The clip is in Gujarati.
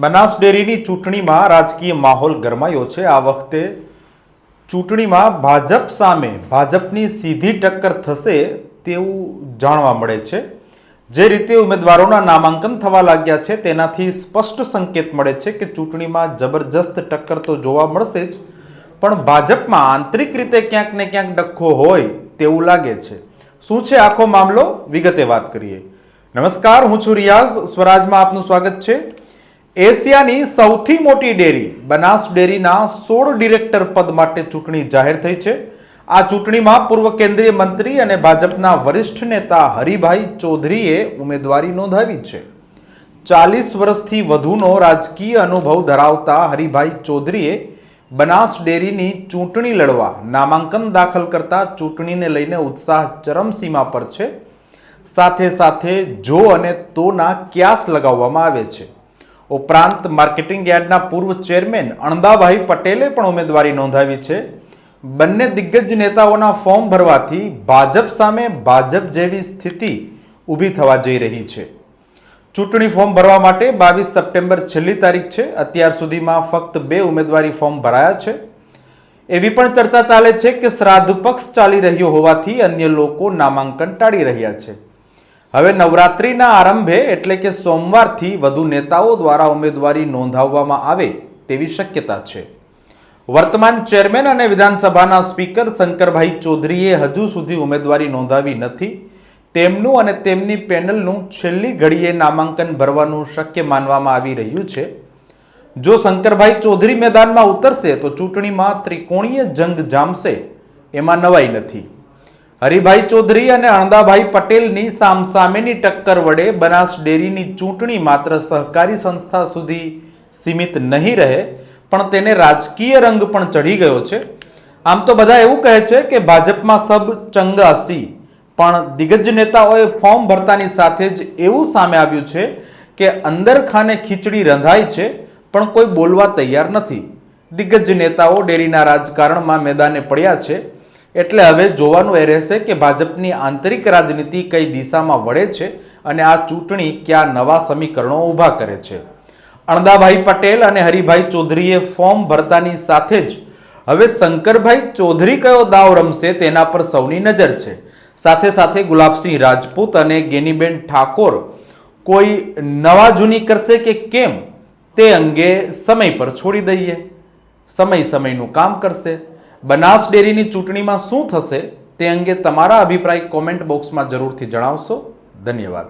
બનાસ ડેરીની ચૂંટણીમાં રાજકીય માહોલ ગરમાયો છે. આ વખતે ચૂંટણીમાં ભાજપ સામે ભાજપની સીધી ટક્કર થશે તેવું જાણવા મળે છે. જે રીતે ઉમેદવારોના નામાંકન થવા લાગ્યા છે, તેનાથી સ્પષ્ટ સંકેત મળે છે કે ચૂંટણીમાં જબરજસ્ત ટક્કર તો જોવા મળશે જ, પણ ભાજપમાં આંતરિક રીતે ક્યાંક ને ક્યાંક ડખ્ખો હોય તેવું લાગે છે. શું છે આખો મામલો? વિગતે વાત કરીએ. નમસ્કાર, હું છું રિયાઝ. સ્વરાજમાં આપનું સ્વાગત છે. એશિયાની સૌથી મોટી ડેરી, બનાસ ડેરીના સોળ ડિરેક્ટર પદ માટે ચૂંટણી જાહેર થઈ છે. આ ચૂંટણીમાં પૂર્વ કેન્દ્રીય મંત્રી અને ભાજપના વરિષ્ઠ નેતા હરિભાઈ ચૌધરીએ ઉમેદવારી નોંધાવી છે. ચાલીસ વર્ષથી વધુનો રાજકીય અનુભવ ધરાવતા હરિભાઈ ચૌધરીએ બનાસ ડેરીની ચૂંટણી લડવા નામાંકન દાખલ કરતા ચૂંટણીને લઈને ઉત્સાહ ચરમસીમા પર છે. સાથે સાથે જો અને તોના ક્યાસ લગાવવામાં આવે છે. ઉપરાંત માર્કેટિંગ યાર્ડના પૂર્વ ચેરમેન અણદાભાઈ પટેલે પણ ઉમેદવારી નોંધાવી છે. બંને દિગ્ગજ નેતાઓના ફોર્મ ભરવાથી ભાજપ સામે ભાજપ જેવી સ્થિતિ ઊભી થવા જઈ રહી છે. ચૂંટણી ફોર્મ ભરવા માટે બાવીસ સપ્ટેમ્બર છેલ્લી તારીખ છે. અત્યાર સુધીમાં ફક્ત બે ઉમેદવારી ફોર્મ ભરાયા છે. એવી પણ ચર્ચા ચાલે છે કે શ્રાદ્ધ પક્ષ ચાલી રહ્યો હોવાથી અન્ય લોકો નામાંકન ટાળી રહ્યા છે. હવે નવરાત્રિના આરંભે એટલે કે સોમવારથી વધુ નેતાઓ દ્વારા ઉમેદવારી નોંધાવવામાં આવે તેવી શક્યતા છે. વર્તમાન ચેરમેન અને વિધાનસભાના સ્પીકર શંકરભાઈ ચૌધરીએ હજુ સુધી ઉમેદવારી નોંધાવી નથી. તેમનું અને તેમની પેનલનું છેલ્લી ઘડીએ નામાંકન ભરવાનું શક્ય માનવામાં આવી રહ્યું છે. જો શંકરભાઈ ચૌધરી મેદાનમાં ઉતરશે તો ચૂંટણીમાં ત્રિકોણીય જંગ જામશે, એમાં નવાઈ નથી. હરિભાઈ ચૌધરી અને અણદાભાઈ પટેલની સામસામેની ટક્કર વડે બનાસ ડેરીની ચૂંટણી માત્ર સહકારી સંસ્થા સુધી સીમિત નહીં રહે, પણ તેને રાજકીય રંગ પણ ચઢી ગયો છે. આમ તો બધા એવું કહે છે કે ભાજપમાં સબ ચંગાસી, પણ દિગ્ગજ નેતાઓએ ફોર્મ ભરતાની સાથે જ એવું સામે આવ્યું છે કે અંદર ખાને ખીચડી રંધાય છે, પણ કોઈ બોલવા તૈયાર નથી. દિગ્ગજ નેતાઓ ડેરીના રાજકારણમાં મેદાને પડ્યા છે એટલે હવે જોવાનું એ રહેશે કે ભાજપની આંતરિક રાજનીતિ કઈ દિશામાં વળે છે અને આ ચૂંટણી કયા નવા સમીકરણો ઊભા કરે છે. અણદાભાઈ પટેલ અને હરિભાઈ ચૌધરીએ ફોર્મ ભરતાની સાથે જ હવે શંકરભાઈ ચૌધરી કયો દાવ રમશે તેના પર સૌની નજર છે. સાથે સાથે ગુલાબસિંહ રાજપૂત અને ગેનીબેન ઠાકોર કોઈ નવા જૂની કરશે કે કેમ તે અંગે સમય પર છોડી દઈએ. સમય સમયનું કામ કરશે. બનાસ ડેરીની ચૂંટણીમાં શું થશે તે અંગે તમારા અભિપ્રાય કોમેન્ટ બોક્સમાં જરૂરથી જણાવશો. ધન્યવાદ.